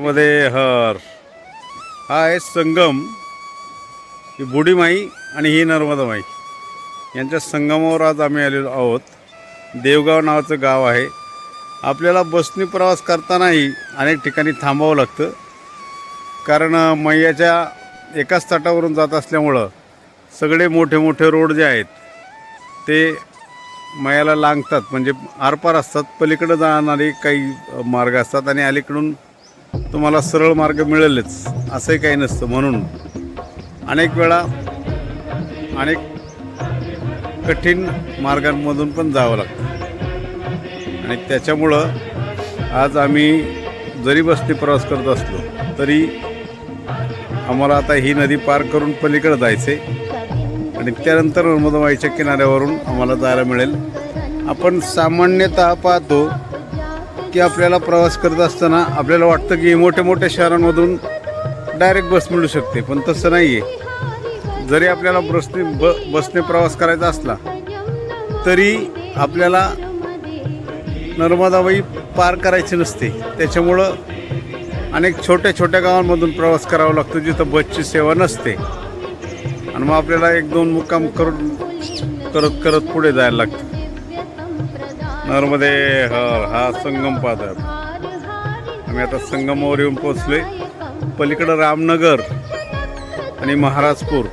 मध्ये हर. हा आहे संगम ही बुढीमाई आणि ही नर्मदामाई यांच्या संगमावर आज आम्ही आलेलो आहोत. देवगाव नावाचं गाव आहे. आपल्याला बसनी प्रवास करतानाही अनेक ठिकाणी थांबावं लागतं. कारण मैयाच्या एकाच तटावरून जात असल्यामुळं सगळे मोठे मोठे रोड जे आहेत ते मयाला लांगतात. म्हणजे आरपार असतात. पलीकडं जाणारे काही मार्ग असतात आणि अलीकडून तुम्हाला सरळ मार्ग मिळेलच असंही काही नसतं म्हणून. अनेक वेळा अनेक कठीण मार्गांमधून पण जावं लागतं. आणि त्याच्यामुळं आज आम्ही जरी बसने प्रवास करत असलो तरी आम्हाला आता ही नदी पार करून पलीकडे जायचे आणि त्यानंतर नर्मदाबाईच्या किनाऱ्यावरून आम्हाला जायला मिळेल. आपण सामान्यतः पाहतो की आपल्याला प्रवास करत असताना आपल्याला वाटतं की मोठ्या मोठ्या शहरांमधून डायरेक्ट बस मिळू शकते पण तसं नाही आहे जरी आपल्याला बसने ब बसने प्रवास करायचा असला तरी आपल्याला नर्मदाबाई पार करायची नसते. त्याच्यामुळं अनेक छोट्या छोट्या गावांमधून प्रवास करावा लागतो जिथं बसची सेवा नसते. आणि मग आपल्याला एक दोन मुक्काम करून करत करत पुढे जायला लागतं. नर्मदे हर हा संगम पाहत आम्ही आता संगमावर येऊन पोचलोय पलीकडं रामनगर आणि महाराजपूर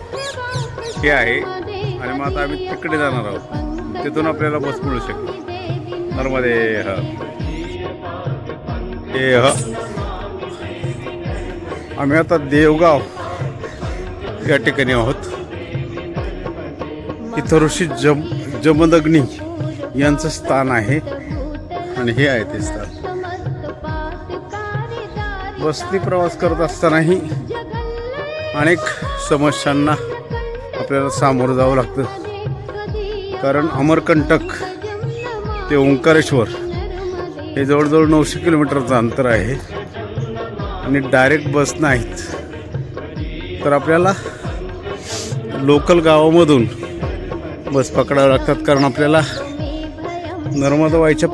हे आहे. आणि मग आता आम्ही तिकडे जाणार आहोत. तिथून आपल्याला बस मिळू शकते. नर्मदे हर. हे ह. आम्ही आता देवगाव या ठिकाणी आहोत. इथं ऋषी जम जमदग्नी यांचं स्थान आहे. आणि हे आहे ते स्थान. बसने प्रवास करत असतानाही अनेक समस्यांना आपल्याला सामोरं जावं लागतं. कारण अमरकंटक ते ओंकारेश्वर हे जवळजवळ नऊशे किलोमीटरचं अंतर आहे. आणि डायरेक्ट बस नाहीत. तर आपल्याला लोकल गावामधून बस पकडावं लागतात. कारण आपल्याला नर्मदाबाईच्या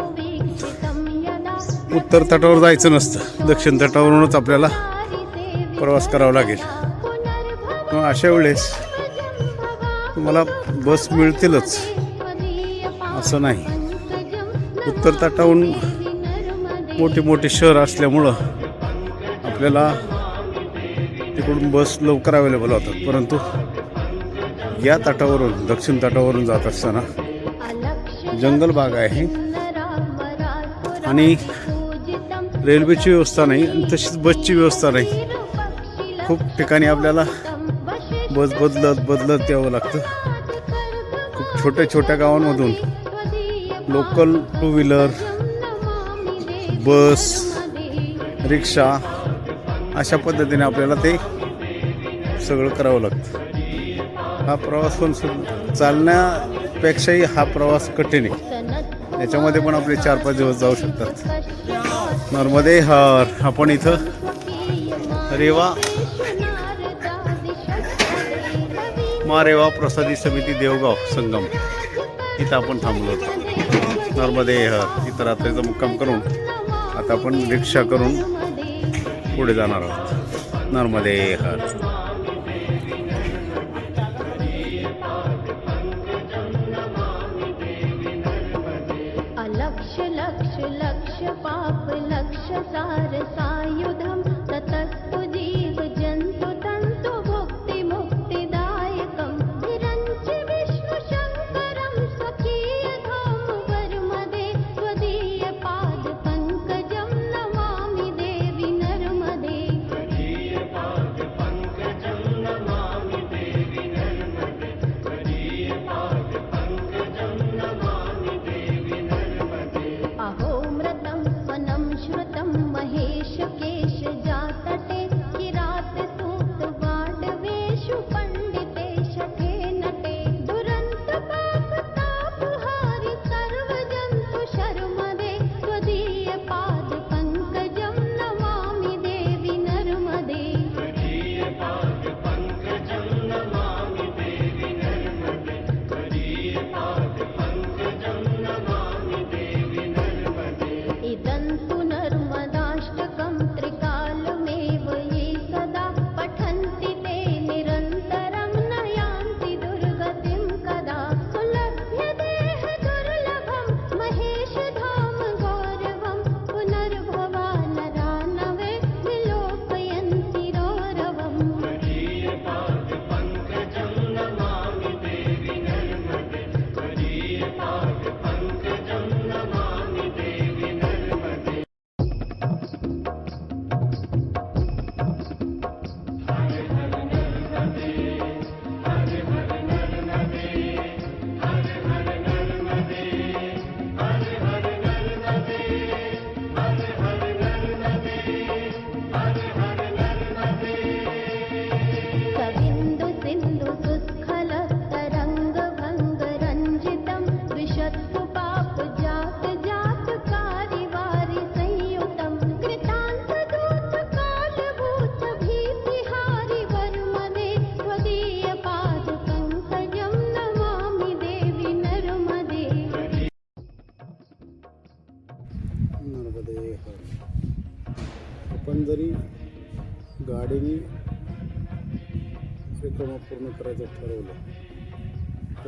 उत्तर तटावर जायचं नसतं. दक्षिण तटावरूनच आपल्याला प्रवास करावा लागेल. मग अशा वेळेस तुम्हाला बस मिळतीलच. असं नाही. उत्तर तटाहून मोठी मोठी शहर असल्यामुळं आपल्याला तिकडून बस लवकर अवेलेबल होतात. परंतु या तटावरून दक्षिण तटावरून जात असताना जंगल भाग आहे. आणि रेल्वेची व्यवस्था नाही आणि तशीच बसची व्यवस्था नाही. खूप ठिकाणी आपल्याला बस बदलत बदलत यावं लागतं. खूप छोट्या छोट्या गावांमधून local two wheeler bus rickshaw अशा पद्धतीने आपल्याला ते सगळं करावं लागतं. हा प्रवास पण सु- अपेक्षाही हा प्रवास कठीण आहे. याच्यामध्ये पण आपले चार पाच दिवस जाऊ शकतात. नर्मदे हर आपण इथं रेवा मा रेवा प्रसादी समिती देवगाव संगम. इथं आपण थांबलो होतो. नर्मदे हर इथं रात्रीचा मुक्काम करून आता आपण रिक्षा करून पुढे जाणार आहोत. नर्मदे हर.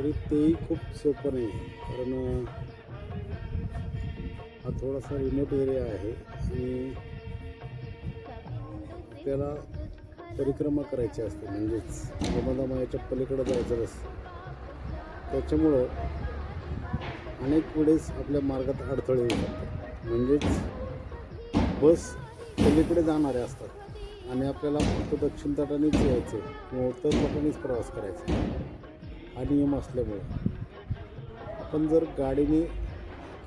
तरी तेही खूप सोपं नाही आहे. कारण हा थोडासा रिमोट एरिया आहे आणि आपल्याला परिक्रमा करायची असते. म्हणजेच गोमादामायाच्या पलीकडे जायचं असतं त्याच्यामुळं अनेक वेळेस आपल्या मार्गात अडथळे येऊ शकतात. म्हणजेच बस पलीकडे जाणारे असतात आणि आपल्याला फक्त दक्षिण तटानेच यायचं किंवा उत्तर तटानेच प्रवास करायचा हा नियम असल्यामुळे. आपण जर गाडीने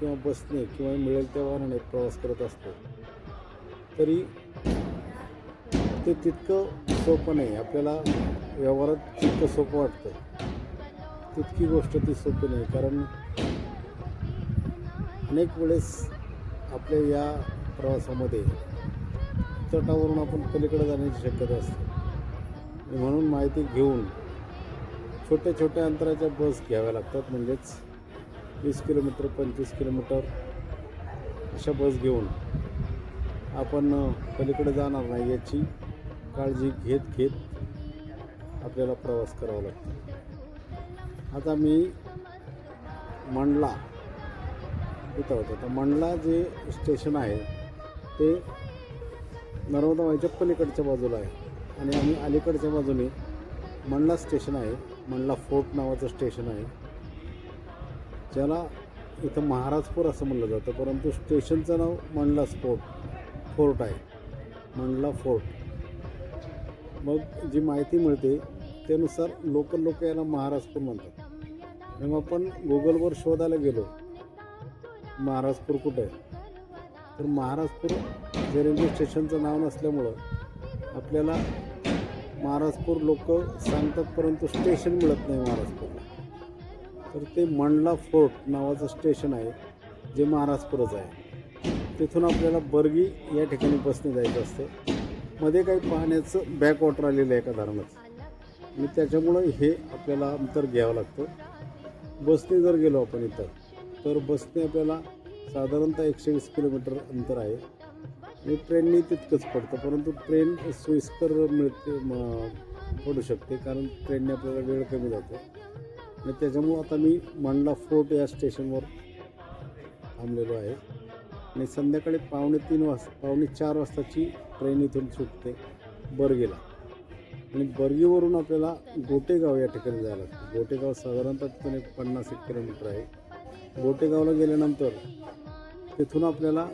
किंवा बसने किंवा मिळेल त्या वाहनाने प्रवास करत असतो तरी ते तितकं सोपं नाही. आपल्याला व्यवहारात तितकं सोपं वाटतं तितकी गोष्ट ती सोपी नाही. कारण अनेक वेळेस आपल्या या प्रवासामध्ये तटावरून आपण पलीकडे जाण्याची शक्यता असते. म्हणून माहिती घेऊन छोट्या छोट्या अंतराच्या बस घ्याव्या लागतात. म्हणजेच वीस किलोमीटर पंचवीस किलोमीटर अशा बस घेऊन आपण पलीकडे जाणार नाही याची काळजी घेत घेत आपल्याला प्रवास करावा लागतो. आता मी मंडला इथं होतो. तर मंडला जे स्टेशन आहे ते नर्मदा माईच्या पलीकडच्या बाजूला आहे. आणि आम्ही अलीकडच्या बाजूने मंडला स्टेशन आहे. मंडला फोर्ट नावाचं स्टेशन आहे. ज्याला इथं महाराजपूर असं म्हणलं जातं परंतु स्टेशनचं नाव मंडला स्पोर्ट फोर्ट आहे. मंडला फोर्ट. मग जी माहिती मिळते त्यानुसार लोकल लोक याला महाराजपूर म्हणतात. मग आपण गुगलवर शोधायला गेलो महाराजपूर कुठे आहे? तर महाराजपूर जे रेल्वे स्टेशनचं नाव नसल्यामुळं आपल्याला महाराजपूर लोक सांगतात परंतु स्टेशन मिळत नाही महाराजपूरला. तर ते मंडला फोर्ट नावाचं स्टेशन आहे जे महाराजपूरच आहे. तिथून आपल्याला बर्गी या ठिकाणी बसने जायचं असतं. मध्ये काही पाहण्याचं बॅकवॉटर आलेलं आहे एका धरणाचं आणि त्याच्यामुळं हे आपल्याला अंतर घ्यावं लागतं. बसने जर गेलो आपण इथं तर बसने आपल्याला साधारणतः एकशे वीस किलोमीटर अंतर आहे. आणि ट्रेननी तितकंच पडतं परंतु ट्रेन सोयीस्कर मिळते पडू शकते कारण ट्रेनने आपल्याला वेळ कमी जातो. आणि त्याच्यामुळं आता मी मांडला फोर्ट या स्टेशनवर थांबलेलो आहे. आणि संध्याकाळी पावणे तीन वाजता पावणे चार वाजताची ट्रेन इथून सुटते बर्गीला. आणि बर्गीवरून आपल्याला गोटेगाव या ठिकाणी जायला लागतं. गोटेगाव साधारणतः तिथून एक पन्नास एक किलोमीटर आहे. गोटेगावला गेल्यानंतर तिथून आपल्याला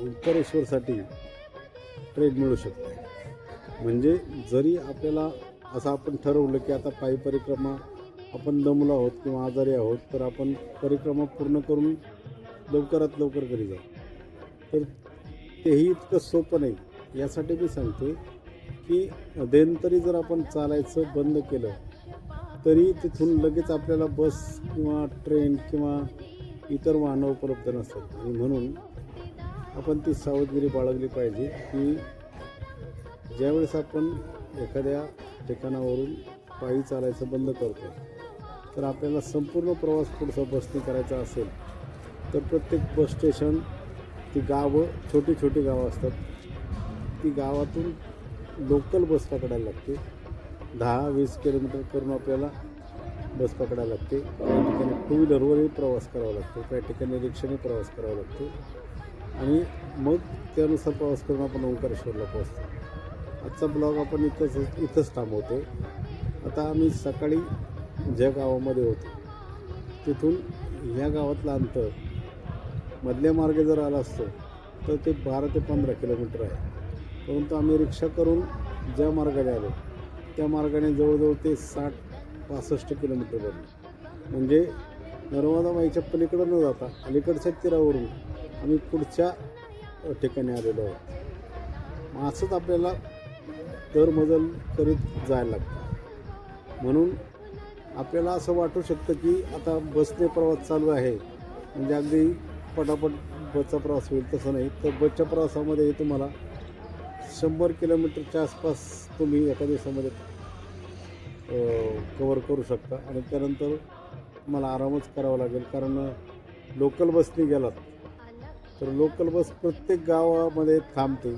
ओंकारेश्वरसाठी उत्तरेश्वरसाठी ट्रेन मिळू शकते. म्हणजे जरी आपल्याला असं आपण ठरवलं की आता पायी परिक्रमा आपण दमलो आहोत किंवा आजारी आहोत तर आपण परिक्रमा पूर्ण करून लवकरात लवकर घरी जाऊ. तर तेही इतकं सोपं नाही. यासाठी मी सांगते की देनतरी जर आपण चालायचं बंद केलं तरी तिथून लगेच आपल्याला बस किंवा ट्रेन किंवा इतर वाहनं उपलब्ध नसतात. आणि म्हणून आपण ती सावधगिरी बाळगली पाहिजे की ज्यावेळेस आपण एखाद्या ठिकाणावरून पायी चालायचं बंद करतो तर आपल्याला संपूर्ण प्रवास पुढचा बसने करायचा असेल तर प्रत्येक बस स्टेशन ती गावं छोटी छोटी गावं असतात. ती गावातून लोकल बस पकडायला लागते. दहा वीस किलोमीटर करून आपल्याला बस पकडायला लागते. काही ठिकाणी टू व्हीलरवरही प्रवास करावा लागतो. काही ठिकाणी रिक्षाने प्रवास करावा लागतो. आणि मग त्यानुसार प्रवास करून आपण ओंकारेश्वरला पोहोचतो. आजचा ब्लॉग आपण इथंच इथंच थांबवतो. आता आम्ही सकाळी ज्या गावामध्ये होतो तिथून ह्या गावातलं अंतर मधल्या मार्गे जर आला असतो तर ते बारा ते पंधरा किलोमीटर आहे. परंतु आम्ही रिक्षा करून ज्या मार्गाने आलो त्या मार्गाने जवळजवळ ते साठ पासष्ट किलोमीटर बनले म्हणजे नर्मदाबाईच्या पलीकडं न जाता अलीकडच्या तीरावरून आम्ही पुढच्या ठिकाणी आलेलो आहोत. असंच आपल्याला दरमजल करीत जायला लागतं. म्हणून आपल्याला असं वाटू शकतं की आता बसने प्रवास चालू आहे. म्हणजे अगदी पटापट बसचा प्रवास होईल तसं नाही. तर बसच्या प्रवासामध्ये तुम्हाला शंभर किलोमीटरच्या आसपास तुम्ही एका दिवसामध्ये कवर करू शकता. आणि त्यानंतर तुम्हाला आरामच करावा लागेल. कारण लोकल बसने गेलात. तर लोकल बस प्रत्येक गावामध्ये थांबते.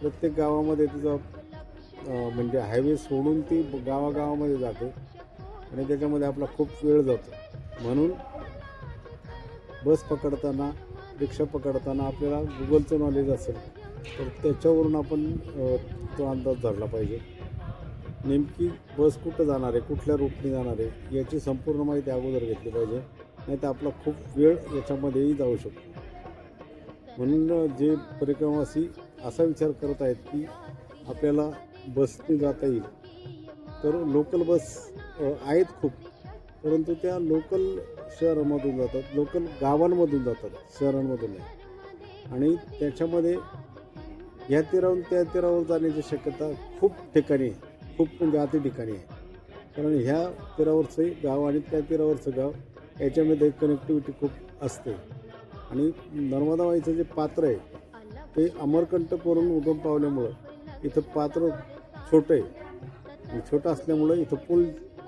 प्रत्येक गावामध्ये तिचा म्हणजे हायवे सोडून ती गावागावामध्ये जाते. आणि त्याच्यामध्ये आपला खूप वेळ जातो. म्हणून बस पकडताना रिक्षा पकडताना आपल्याला गुगलचं नॉलेज असेल तर त्याच्यावरून आपण तो अंदाज धरला पाहिजे. नेमकी बस कुठं जाणार आहे कुठल्या रूटने जाणार आहे याची संपूर्ण माहिती अगोदर घेतली पाहिजे. नाही तर आपला खूप वेळ याच्यामध्येही जाऊ शकतो. म्हणून जे परिक्रमावासी असा विचार करत आहेत की आपल्याला बसने जाता येईल. तर लोकल बस आहेत खूप परंतु त्या लोकल शहरामधून जातात लोकल गावांमधून जातात शहरांमधून नाही. आणि त्याच्यामध्ये ह्या तीरावरून त्या तीरावर जाण्याची शक्यता खूप ठिकाणी आहे खूप म्हणजे अति ठिकाणी आहे. कारण ह्या तीरावरचंही गाव आणि त्या तीरावरचं गाव याच्यामध्ये कनेक्टिव्हिटी खूप असते. आणि नर्मदाबाईचं जे पात्र आहे ते अमरकंटकवरून उगम पावल्यामुळं इथं पात्र छोटं आहे. आणि छोटं असल्यामुळं इथं पूल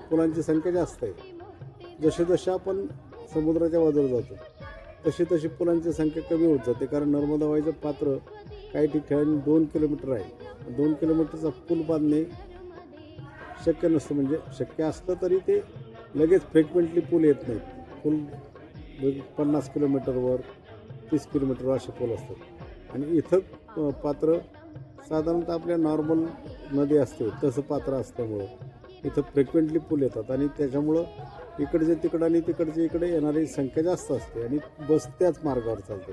पुलांची संख्या जास्त आहे. जसे जसे आपण समुद्राच्या बाजूला जातो तशी तशी पुलांची संख्या कमी होत जाते. कारण नर्मदाबाईचं पात्र काही ठिकाणी दोन किलोमीटर आहे. दोन किलोमीटरचा पूल बांधणे शक्य नसतं. म्हणजे शक्य असलं तरी ते लगेच फ्रिक्वेंटली पूल येत नाहीत. पूल म्हणजे पन्नास किलोमीटरवर तीस किलोमीटरवर असे पूल असतात. आणि इथं पात्र साधारणतः आपल्या नॉर्मल नदी असते तसं पात्र असल्यामुळं इथं फ्रिक्वेंटली पूल येतात. आणि त्याच्यामुळं इकडचे तिकडं आणि तिकडचे इकडे येणारी संख्या जास्त असते आणि बस त्याच मार्गावर चालते.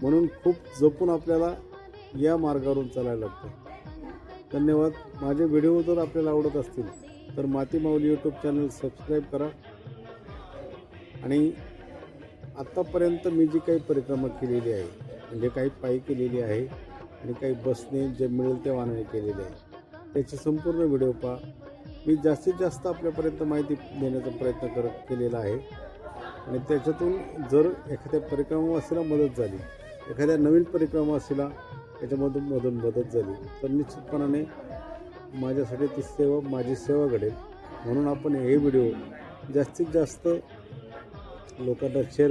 म्हणून खूप जपून आपल्याला या मार्गावरून चालायला लागतं. धन्यवाद. माझे व्हिडिओ जर आपल्याला आवडत असतील तर माती माऊली यूट्यूब चॅनल सबस्क्राईब करा. आणि आत्तापर्यंत मी जी काही परिक्रमा केलेली आहे म्हणजे काही पायी केलेली आहे आणि काही बसने जे मिळेल त्या वाहनाने केलेली आहे त्याची संपूर्ण व्हिडिओ पहा. मी जास्तीत जास्त आपल्यापर्यंत माहिती देण्याचा प्रयत्न करत केलेला आहे. आणि त्याच्यातून जर एखाद्या परिक्रमावासीला मदत झाली. एखाद्या नवीन परिक्रमावासीला याच्यामधून मधून मदत झाली. तर निश्चितपणाने माझ्यासाठी ती सेवा माझी सेवा घडेल. म्हणून आपण हे व्हिडिओ जास्तीत जास्त लोकांना शेअर